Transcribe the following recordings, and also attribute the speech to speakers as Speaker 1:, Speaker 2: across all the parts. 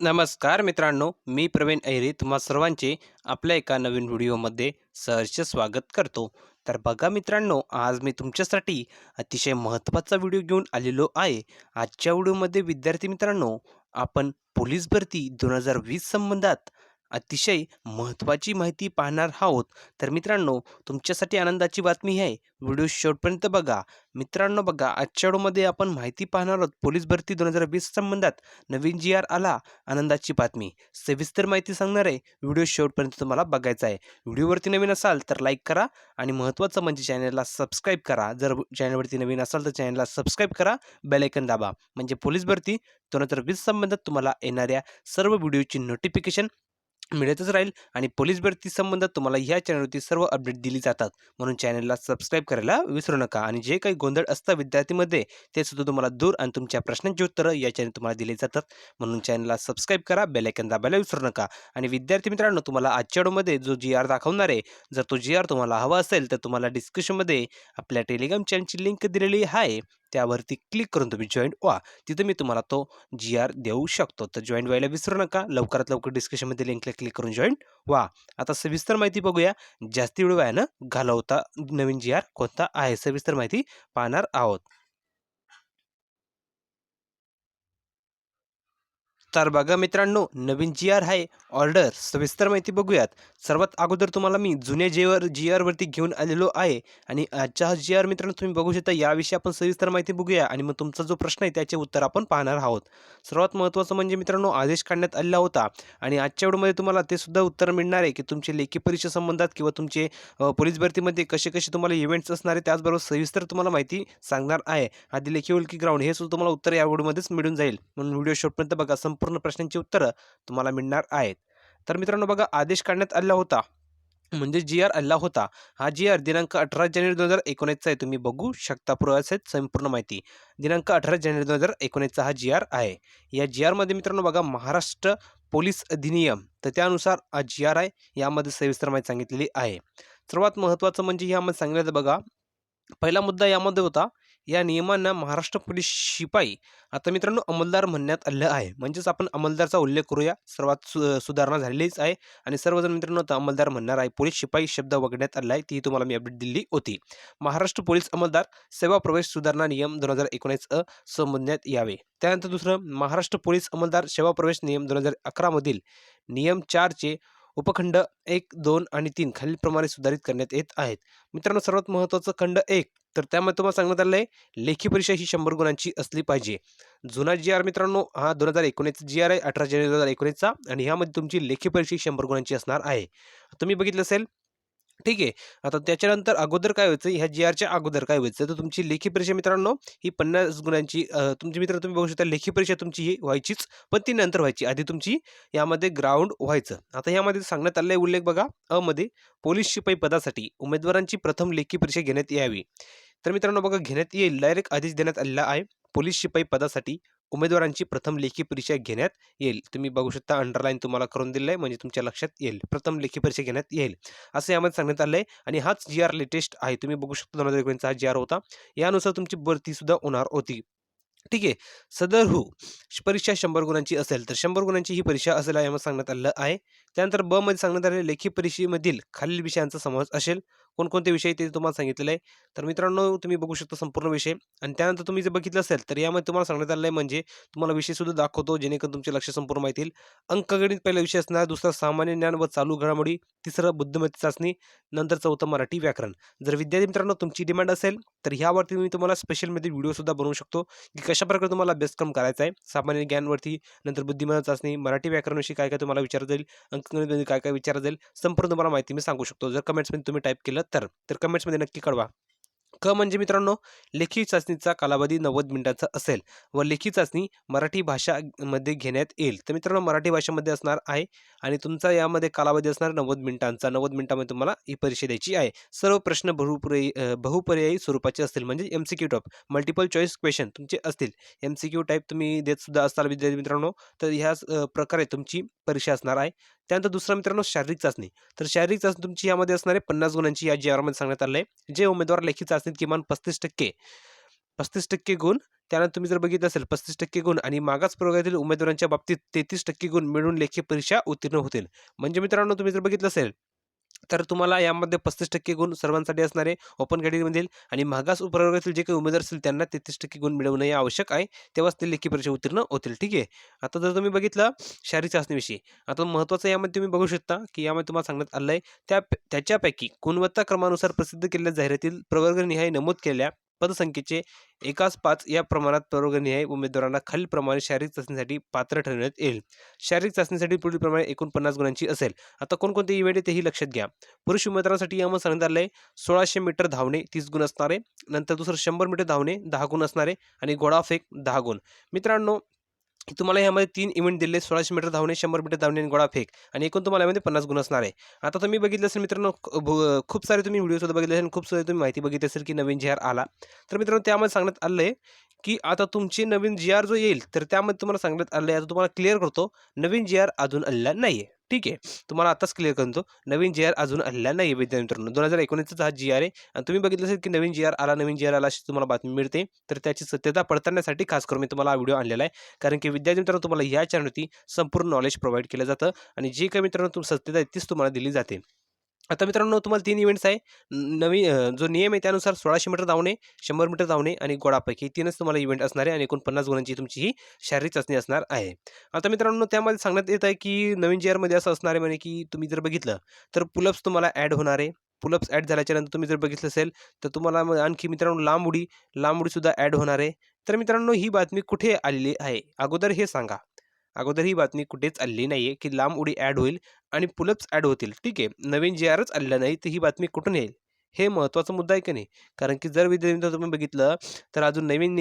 Speaker 1: नमस्कार मित्रांनो मी प्रवीण ऐरे तुम्हा सर्वांचे आपल्या एका नवीन व्हिडिओमध्ये सहर्ष स्वागत करतो. तर बघा मित्रांनो आज मी तुमच्यासाठी अतिशय महत्त्वाचा व्हिडिओ घेऊन आलेलो आहे. आजच्या व्हिडिओमध्ये विद्यार्थी मित्रांनो आपण पोलीस भरती दोन हजार वीस संबंधात अतिशय महत्त्वाची माहिती पाहणार आहोत. तर मित्रांनो तुमच्यासाठी आनंदाची बातमी आहे. व्हिडिओ शेवटपर्यंत बघा. मित्रांनो बघा आजच्या व्हिडिओमध्ये आपण माहिती पाहणार आहोत. पोलीस भरती दोन हजार वीस संबंधात नवीन जी आर आला. आनंदाची बातमी. सविस्तर माहिती सांगणार आहे. व्हिडिओ शेवटपर्यंत तुम्हाला बघायचा आहे. व्हिडिओवरती नवीन असाल तर लाईक करा आणि महत्त्वाचं म्हणजे चॅनलला सबस्क्राईब करा. जर चॅनलवरती नवीन असाल तर चॅनलला सबस्क्राईब करा. बेलायकन दाबा. म्हणजे पोलीस भरती दोन हजार वीस संबंधात तुम्हाला येणाऱ्या सर्व व्हिडिओची नोटिफिकेशन मिळतच राहील आणि पोलीस भरती संबंधात तुम्हाला ह्या चॅनलवरती सर्व अपडेट दिली जातात. म्हणून चॅनलला सबस्क्राईब करायला विसरू नका आणि जे काही गोंधळ असतं विद्यार्थीमध्ये ते सुद्धा तुम्हाला दूर आणि तुमच्या प्रश्नांची उत्तरं या चॅनल तुम्हाला दिली जातात. म्हणून चॅनलला सबस्क्राईब करा बेलायकन दाबायला विसरू नका. आणि विद्यार्थी मित्रांनो तुम्हाला आजच्या व्हिडिओमध्ये जो जी आर दाखवणार आहे जर तो जी आर तुम्हाला हवा असेल तर तुम्हाला डिस्क्रिप्शनमध्ये आपल्या टेलिग्राम चॅनलची लिंक दिलेली आहे. त्यावरती क्लिक करून तुम्ही जॉईंट व्हा. तिथं मी तुम्हाला तो जी आर देऊ शकतो. तर जॉईंट व्हायला विसरू नका. लवकरात लवकर डिस्क्रिप्शनमध्ये लिंकला क्लिक करून जॉईंट व्हा. आता सविस्तर माहिती बघूया. जास्ती वेळ वयानं घालवता नवीन जी आर कोणता आहे? सविस्तर माहिती पाहणार आहोत. तर बघा मित्रांनो नवीन जी आर आहे ऑर्डर सविस्तर माहिती बघूयात. सर्वात अगोदर तुम्हाला मी जुन्या जी आर जी आरवरती घेऊन आलेलो आहे आणि आजच्या हा जी आर मित्रांनो तुम्ही बघू शकता याविषयी आपण सविस्तर माहिती बघूया आणि मग तुमचा जो प्रश्न आहे त्याचे उत्तर आपण पाहणार आहोत. सर्वात महत्त्वाचं म्हणजे मित्रांनो आदेश काढण्यात आलेला होता आणि आजच्या व्हिडिओमध्ये तुम्हाला ते सुद्धा उत्तर मिळणार आहे की तुमचे लेखी परीक्षा संबंधात किंवा तुमचे पोलीस भरतीमध्ये कसे कसे तुम्हाला इव्हेंट्स असणार आहे त्याचबरोबर सविस्तर तुम्हाला माहिती सांगणार आहे. आधी लेखी ओळखी ग्राउंड हे सुद्धा तुम्हाला उत्तर या व्हिडिओमध्येच मिळून जाईल. म्हणून व्हिडिओ शेवटपर्यंत बघा संपूर्ण प्रश्नांची उत्तरं तुम्हाला मिळणार आहेत. तर मित्रांनो बघा आदेश काढण्यात आला होता. म्हणजे जी आर आला होता. हा जी आर दिनांक अठरा जानेवारी दोन हजार एकोणीसचा आहे. तुम्ही बघू शकता पुराव्यासहित संपूर्ण माहिती. दिनांक अठरा जानेवारी दोन हजार एकोणीसचा हा जी आर आहे. या जी आरमध्ये मित्रांनो बघा महाराष्ट्र पोलीस अधिनियम. तर त्यानुसार हा जी आर आहे यामध्ये सविस्तर माहिती सांगितलेली आहे. सर्वात महत्त्वाचं म्हणजे यामध्ये सांगितलं बघा पहिला मुद्दा यामध्ये होता या नियमांना महाराष्ट्र पोलीस शिपाई आता मित्रांनो अंमलदार म्हणण्यात आलं आहे. म्हणजेच आपण अंमलदारचा उल्लेख करूया. सर्वात सु सुधारणा झालेलीच आहे आणि सर्वजण मित्रांनो आता अंमलदार म्हणणार आहे. पोलीस शिपाई शब्द वगळण्यात आला आहे. ती तुम्हाला मी अपडेट दिली होती. महाराष्ट्र पोलीस अंमलदार सेवा प्रवेश सुधारणा नियम दोन हजार एकोणीस अ संबोधण्यात यावे. त्यानंतर दुसरं महाराष्ट्र पोलीस अंमलदार सेवा प्रवेश नियम दोन हजार अकरामधील नियम चारचे उपखंड एक दोन आणि तीन खालीलप्रमाणे सुधारित करण्यात येत आहेत. मित्रांनो सर्वात महत्त्वाचं खंड एक तर त्यामध्ये तुम्हाला सांगण्यात आलं आहे लेखी परीक्षा ही शंभर गुणांची असली पाहिजे. जुना जी आर मित्रांनो हा दोन हजार एकोणीसचा जी आर आहे अठरा जानेवारी दोन हजार एकोणीसचा आणि ह्यामध्ये तुमची लेखी परीक्षा ही शंभर गुणांची असणार आहे. तुम्ही बघितलं असेल ठीक आहे. आता त्याच्यानंतर अगोदर काय व्हायचं ह्या जी आरच्या अगोदर काय व्हायचं तर तुमची लेखी परीक्षा मित्रांनो ही पन्नास गुणांची तुमची मित्र तुम्ही बघू शकता लेखी परीक्षा तुमची ही व्हायचीच पण ती नंतर व्हायची. आधी तुमची यामध्ये ग्राउंड व्हायचं. आता यामध्ये सांगण्यात आलेला आहे उल्लेख बघा अ मध्ये पोलीस शिपाई पदासाठी उमेदवारांची प्रथम लेखी परीक्षा घेण्यात यावी. तर मित्रांनो बघा घेण्यात येईल. डायरेक्ट आदेश देण्यात आलेला आहे. पोलीस शिपाई पदासाठी उमेदवारांची प्रथम लेखी परीक्षा घेण्यात येईल. तुम्ही बघू शकता अंडरलाईन तुम्हाला करून दिलं आहे म्हणजे तुमच्या लक्षात येईल. प्रथम लेखी परीक्षा घेण्यात येईल. असं यामध्ये सांगण्यात आलं आहे. आणि हाच जी आर लेटेस्ट आहे. तुम्ही बघू शकता दोन हजार एकोणीसचा हा जी आर होता. यानुसार तुमची भरतीसुद्धा होणार होती. ठीक आहे. सदर हू परीक्षा शंभर गुणांची असेल तर शंभर गुणांची ही परीक्षा असेल यामध्ये सांगण्यात आलं आहे. त्यानंतर ब मध्ये सांगण्यात आलेल्या लेखी परीक्षेमधील खालील विषयांचा समावेश असेल. कोणकोणते विषय ते तुम्हाला सांगितलेलं आहे. तर मित्रांनो तुम्ही बघू शकता संपूर्ण विषय. आणि त्यानंतर तुम्ही जर बघितलं असेल तर यामध्ये तुम्हाला सांगण्यात आलं आहे म्हणजे तुम्हाला विषयसुद्धा दाखवतो जेणेकरून तुमचे लक्ष संपूर्ण माहिती येईल. अंकगणित पहिला विषय असणार दुसरा सामान्य ज्ञान व चालू घडामोडी तिसरं बुद्धिमत्ता चाचणी नंतर चौथं मराठी व्याकरण. जर विद्यार्थी मित्रांनो तुमची डिमांड असेल तर ह्यावरती मी तुम्हाला स्पेशलमध्ये व्हिडिओसुद्धा बनवू शकतो की कशाप्रकारे तुम्हाला अभ्यासक्रम करायचा आहे. सामान्य ज्ञानवरती नंतर बुद्धिमत्ता चाचणी मराठी व्याकरणविषयी काय काय तुम्हाला विचारता जाईल अंकगणितमध्ये काय काय विचारता जाईल संपूर्ण तुम्हाला माहिती मी सांगू शकतो. जर कमेंट्समध्ये तुम्ही टाईप केलं तर तर कमेंट्समध्ये नक्की कळवा. क म्हणजे मित्रांनो लेखी चाचणीचा कालावधी नव्वद मिनिटांचा असेल व लेखी चाचणी मराठी भाषामध्ये घेण्यात येईल. तर मित्रांनो मराठी भाषेमध्ये असणार आहे आणि तुमचा यामध्ये कालावधी असणार नव्वद मिनिटांचा. नव्वद मिनिटामध्ये तुम्हाला ही परीक्षा द्यायची आहे. सर्व प्रश्न बहुपर्यायी बहुपर्यायी स्वरूपाचे असतील म्हणजे M C Q top multiple choice question तुमचे असतील. एम सी क्यू टाईप तुम्ही देत सुद्धा असाल विद्यार्थी मित्रांनो तर ह्याच प्रकारे तुमची परीक्षा असणार आहे. त्यानंतर दुसरा मित्रांनो शारीरिक चाचणी. तर शारीरिक चाचणी तुमची यामध्ये असणारे पन्नास गुणांची या जी आरमध्ये सांगण्यात आलं आहे. जे उमेदवार लेखी चाचणीत किमान पस्तीस टक्के पस्तीस टक्के गुण त्यानंतर तुम्ही जर बघितलं असेल पस्तीस टक्के गुण आणि मागास प्रवर्गातील उमेदवारांच्या बाबतीत तेहतीस टक्के गुण मिळून लेखी परीक्षा उत्तीर्ण होतील. म्हणजे मित्रांनो तुम्ही जर बघितलं असेल तर तुम्हाला यामध्ये पस्तीस टक्के गुण सर्वांसाठी असणारे ओपन कॅटेगरीमधील आणि मागास उपवर्गातील जे काही उमेदवार असतील त्यांना तेहतीस टक्के गुण मिळवणं हे आवश्यक आहे. तेव्हाच ते लेखी परीक्षा उत्तीर्ण होतील. ठीक आहे? आता जर तुम्ही बघितलं शारीरिक चाचणीविषयी आता महत्त्वाचं यामध्ये तुम्ही बघू शकता की यामध्ये तुम्हाला सांगण्यात आलं आहे त्या त्याच्यापैकी गुणवत्ता क्रमानुसार प्रसिद्ध केलेल्या जाहिरातील प्रवर्गनिहाय नमूद केल्या. पदसंख्येचे एकाच पाच या प्रमाणात प्रवर्गनिहाय उमेदवारांना खालीलप्रमाणे शारीरिक चाचणीसाठी पात्र ठरवण्यात येईल. शारीरिक चाचणीसाठी पुढीलप्रमाणे एकोणपन्नास गुणांची असेल. आता कोणकोणते इव्हेंट आहे तेही लक्षात घ्या. पुरुष उमेदवारांसाठी यामध्ये सांगण्यात आलं आहे सोळाशे मीटर धावणे तीस गुण असणारे. नंतर दुसरं शंभर मीटर धावणे दहा गुण असणारे. आणि गोळाफेक दहा गुण. मित्रांनो तुम्हाला यामध्ये तीन इव्हेंट दिले सोळाशे मीटर धावणे शंभर मीटर धावणे आणि गोळाफेक आणि एकूण तुम्हाला यामध्ये पन्नास गुण असणार आहे. आता तुम्ही बघितलं असेल मित्रांनो खूप सारे तुम्ही व्हिडिओसुद्धा बघितले असेल खूप सारे तुम्ही माहिती बघितली असेल की नवीन जी आर आला. तर मित्रांनो त्यामध्ये सांगण्यात आलं आहे की आता तुमची नवीन जी आर जो येईल तर त्यामध्ये तुम्हाला सांगण्यात आलं आहे आता तुम्हाला क्लिअर करतो नवीन जी आर अजून आलेला नाही आहे ठीक आहे. तुम्हाला आताच क्लिअर करतो नवीन जी आर अजून आलेला नाही आहे विद्यार्थी मित्रांनो. दोन हजार एकोणीसचा हा जी आर आहे आणि तुम्ही बघितलं असेल की नवीन जी आर आला नवीन जी आर आला अशी तुम्हाला बातमी मिळते. तर त्याची सत्यता पडताळण्यासाठी खास करून मी तुम्हाला हा व्हिडिओ आणलेला आहे. कारण की विद्यार्थी मित्रांनो तुम्हाला या चॅनलवरती संपूर्ण नॉलेज प्रोव्हाइड केलं जातं आणि जे काही मित्रांनो तुम सत्यता आहे तीच तुम्हाला दिली जाते. आता मित्रांनो तुम्हाला तीन इव्हेंट्स आहे. नवीन जो नियम आहे त्यानुसार सोळाशे मीटर धावणे शंभर मीटर धावणे आणि गोळापैकी हे तीनच तुम्हाला इव्हेंट असणार आहे आणि एकूण पन्नास गुणांची तुमची ही शारीरिक चाचणी असणार आहे. आता मित्रांनो त्यामध्ये सांगण्यात येत आहे की नवीन जे आरमध्ये असं असणार आहे म्हणे की तुम्ही जर बघितलं तर पुलप्स तुम्हाला ॲड होणार आहे. पुलप्स ॲड झाल्याच्यानंतर तुम्ही जर बघितलं असेल तर तुम्हाला मग आणखी मित्रांनो लांब उडी लांब उडीसुद्धा ॲड होणार आहे. तर मित्रांनो ही बातमी कुठे आलेली आहे? अगोदर हे सांगा. अगोदर ही बातमी कुठेच आलेली नाही आहे की लांब उडी ॲड होईल आणि पुलप्स ॲड होतील. ठीक आहे नवीन जी आरच आलेलं नाही तर ही बातमी कुठून येईल? हे महत्त्वाचा मुद्दा आहे की नाही? कारण की जर विद्यार्थी तुम्ही बघितलं तर अजून नवीन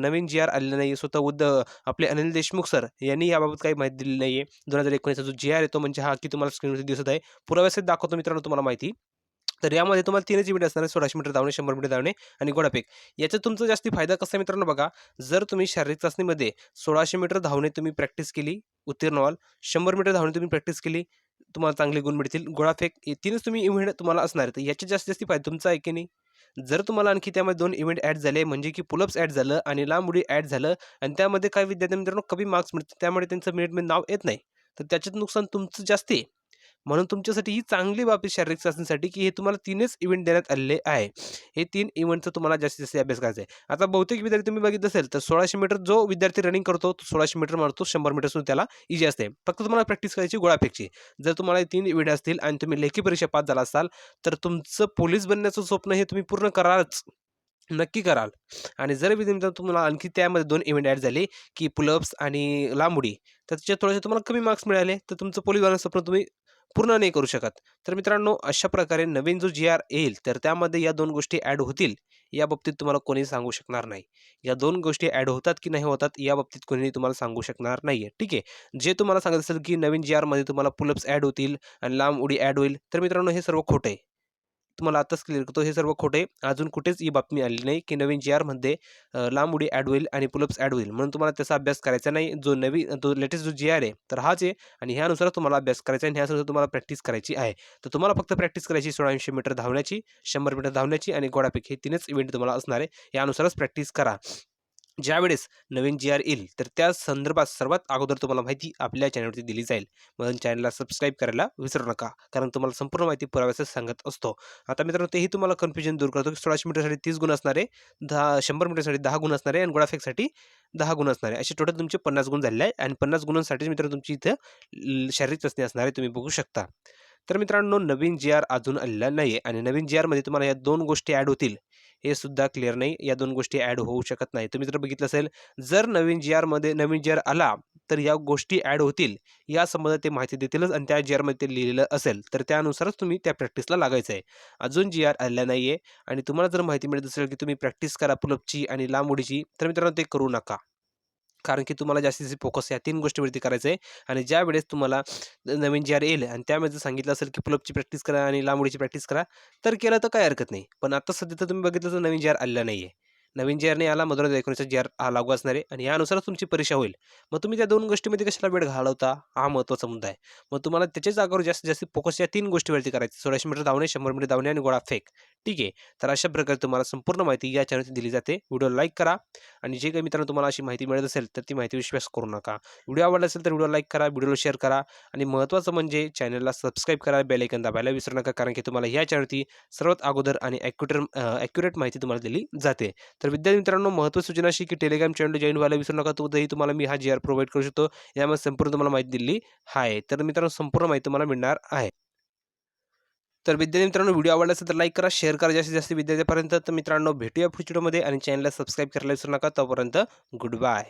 Speaker 1: नवीन जी आर आलेलं नाही स्वतः उद्ध आपले अनिल देशमुख सर यांनी याबाबत काही माहिती दिली नाही आहे दोन हजार एकोणीसचा जो जी आर येतो म्हणजे हा की तुम्हाला स्क्रीनवरती दिसत आहे. पुराव्यासहित दाखवतो मित्रांनो तुम्हाला माहिती. तर यामध्ये तुम्हाला तीनच इव्हेंट असणार आहे सोळाशे मीटर धावणे शंभर मीटर धावणे आणि गोडापेक याचा तुमचा जास्ती फायदा कसा मित्रांनो बघा जर तुम्ही शारीरिक चाचणीमध्ये सोळाशे मीटर धावणे तुम्ही प्रॅक्टिस केली उत्तीर्ण व्हाल शंभर मीटर धावणे तुम्ही प्रॅक्टिस केली तुम्हाला चांगले गुण मिळतील. गोळाफेक हे तीनच तुम्ही इव्हेंट तुम्हाला असणार आहे तर याचे जास्तीत जास्त फायदा तुमचा आहे की नाही? जर तुम्हाला आणखी त्यामध्ये दोन इव्हेंट ॲड झाले म्हणजे की पुलप्स ॲड झालं आणि लांब उडी ॲड झालं आणि त्यामध्ये काही विद्यार्थी मित्रांनो कमी मार्क्स मिळतात त्यामुळे त्यांचं मिनिटमध्ये नाव येत नाही. तर त्याच्यात नुकसान तुमचं जास्त आहे. म्हणून तुमच्यासाठी ही चांगली बाब आहे शारीरिक चाचणीसाठी की हे तुम्हाला तीनच इव्हेंट देण्यात आलेले आहे. हे तीन इव्हेंटचा तुम्हाला जास्तीत जास्त अभ्यास करायचा आहे. आता बहुतेक विद्यार्थी तुम्ही बघित असेल तर सोळाशे मीटर जो विद्यार्थी रनिंग करतो तो सोळाशे मीटर मारतो शंभर मीटर सुद्धा त्याला इजी असते. फक्त तुम्हाला प्रॅक्टिस करायची गोळाफेकची जर तुम्हाला तीन इव्हेंट असतील आणि तुम्ही लेखी परीक्षा पास झाला असाल तर तुमचं पोलीस बनण्याचं स्वप्न हे तुम्ही पूर्ण करालच. नक्की कराल. आणि जर विद्यार्थी तुम्हाला आणखी त्यामध्ये दोन इव्हेंट ॲड झाले की पुलअप्स आणि लांबुडी तर त्याच्यात थोडेसे तुम्हाला कमी मार्क्स मिळाले तर तुमचं पोलीस बनण्याचं स्वप्न तुम्ही पूर्ण नाही करू शकत. तर मित्रांनो अशा प्रकारे नवीन जो जी आर येईल तर त्यामध्ये या दोन गोष्टी ॲड होतील या बाबतीत तुम्हाला कोणी सांगू शकणार नाही. या दोन गोष्टी ॲड होतात की नाही होतात या बाबतीत कोणी तुम्हाला सांगू शकणार नाही आहे ठीक आहे? जे तुम्हाला सांगत असेल की नवीन जी आरमध्ये तुम्हाला पुलअप्स ॲड होतील आणि लांब उडी ॲड होईल तर मित्रांनो हे सर्व खोटं आहे. तुम्हाला आताच क्लिअर करतो. हे सर्व खोटे. अजून कुठेच ही बातमी आली नाही की नवीन जी आरमध्ये लांब उडी ॲड होईल आणि पुलअप्स ॲड होईल म्हणून तुम्हाला त्याचा अभ्यास करायचा नाही. जो नवीन तो लेटेस्ट जो जी आर आहे तर हाच आहे. आणि ह्यानुसार तुम्हाला अभ्यास करायचा आहे आणि ह्यानुसार तुम्हाला प्रॅक्टिस करायची आहे. तर तुम्हाला फक्त प्रॅक्टिस करायची सोळाशे मीटर धावण्याची शंभर मीटर धावण्याची आणि गोडापेक हे तीनच इव्हेंट तुम्हाला असणार आहे. यानुसारच प्रॅक्टिस करा. ज्यावेळेस नवीन जी आर येईल तर त्या संदर्भात सर्वात अगोदर तुम्हाला माहिती आपल्या चॅनलवरती दिली जाईल. म्हणून चॅनलला सबस्क्राईब करायला विसरू नका कारण तुम्हाला संपूर्ण माहिती पुराव्याचं सांगत असतो. आता मित्रांनो तेही तुम्हाला कन्फ्युजन दूर करतो की सोळाशे मीटरसाठी तीस गुण असणारे दहा शंभर मीटरसाठी दहा गुण असणारे आणि गोळाफेकसाठी दहा गुण असणारे. असे टोटल तुमचे पन्नास गुण झालेले आहे आणि पन्नास गुणांसाठी मित्रांनो तुमची इथं ल- शारीरिक चाचणी असणारे तुम्ही बघू शकता. तर मित्रांनो नवीन जी आर अजून आलेला नाही आहे आणि नवीन जी आरमध्ये तुम्हाला या दोन गोष्टी ॲड होतील. हे सुद्धा क्लिअर नाही. या दोन गोष्टी ॲड होऊ शकत नाही. तुम्ही जर बघितलं असेल जर नवीन जी आरमध्ये नवीन जी आर आला तर या गोष्टी ॲड होतील. या संबंधात ते माहिती देतीलच आणि त्या जी आरमध्ये ते लिहिलेलं असेल तर त्यानुसारच तुम्ही त्या प्रॅक्टिसला लागायचं आहे अजून जी आर आलेला नाही आहे आणि तुम्हाला जर माहिती मिळत असेल की तुम्ही प्रॅक्टिस करा पुलपची आणि लांब उडीची तर मित्रांनो ते करू नका. कारण की तुम्हाला जास्तीत जास्त फोकस या तीन गोष्टीवरती करायचं आहे. आणि ज्या वेळेस तुम्हाला नवीन जी आर येईल आणि त्यामध्ये जर सांगितलं असेल की पुलपची प्रॅक्टिस करा आणि लांब उडीची प्रॅक्टिस करा तर केलं तर काही हरकत नाही. पण आता सध्या तर तुम्ही बघितलं तर नवीन जी आर आलेला नाही आहे नवीन जी आर नाही आला मधुरा एकोणीसचा जी आर हा लागू असणार आहे आणि यानुसारच तुमची परीक्षा होईल. मग तुम्ही त्या दोन गोष्टीमध्ये कशाला वेळ घालवता? हा महत्त्वाचा मुद्दा आहे. मग तुम्हाला त्याच्या जागावर जास्तीत जास्त फोकस या तीन गोष्टीवरती करायचं सोळाशे मीटर धावणे शंभर मीटर धावणे आणि गोळा फेक. ठीक आहे. तर अशा प्रकारे तुम्हाला संपूर्ण माहिती या चॅनलची दिली जाते. व्हिडिओ लाईक करा आणि जे काही मित्रांनो तुम्हाला अशी माहिती मिळत असेल तर ती माहिती विश्वास करू नका. व्हिडिओ आवडला असेल तर व्हिडिओ लाईक करा व्हिडिओला शेअर करा आणि महत्त्वाचं म्हणजे चॅनलला सबस्क्राईब करा बेल दाबायला विसरू नका कारण की तुम्हाला या चॅनलची सर्वात अगोदर आणि ॲक्युटर ॲक्युरेट माहिती तुम्हाला दिली जाते. तर विद्यार्थी मित्रांनो महत्त्व सूचना अशी की टेलिग्राम चॅनल जॉईन व्हायला विसरू नका तोही तुम्हाला मी हा जी आर प्रोव्हाइड करू शकतो. यामध्ये संपूर्ण तुम्हाला माहिती दिली आहे. तर मित्रांनो संपूर्ण माहिती तुम्हाला मिळणार आहे. तर विद्यार्थी मित्रांनो व्हिडिओ आवडला असेल तर लाईक करा शेअर करा. जास्तीत जास्त विद्यार्थ्यापर्यंत तर मित्रांनो भेटूया पुढच्या व्हिडिओमध्ये. आणि चॅनलला सबस्क्राईब करायला विसरू नका. तोपर्यंत गुड बाय